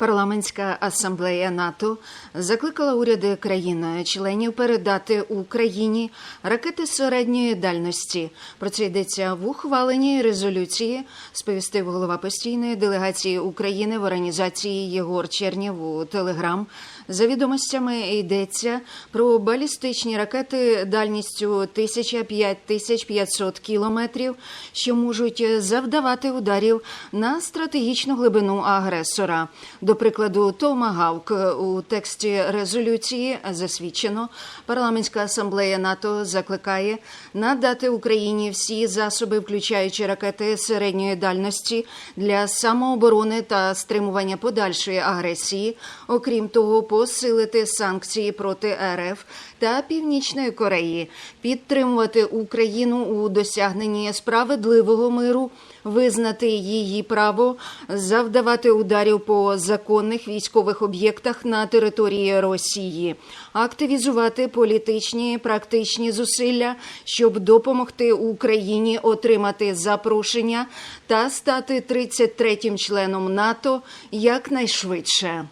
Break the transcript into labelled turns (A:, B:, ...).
A: Парламентська асамблея НАТО закликала уряди країн-членів передати Україні ракети середньої дальності. Про це йдеться в ухваленій резолюції, сповістив голова постійної делегації України в організації Єгор Чернєв у Телеграм. За відомостями йдеться про балістичні ракети дальністю 1000-5500 кілометрів, що можуть завдавати ударів на стратегічну глибину агресора. До прикладу, Томагавк у тексті резолюції засвідчено. Парламентська асамблея НАТО закликає надати Україні всі засоби, включаючи ракети середньої дальності для самооборони та стримування подальшої агресії. Окрім того, посилити санкції проти РФ та Північної Кореї, підтримувати Україну у досягненні справедливого миру, визнати її право завдавати ударів по законних військових об'єктах на території Росії, активізувати політичні практичні зусилля, щоб допомогти Україні отримати запрошення та стати 33-м членом НАТО якнайшвидше.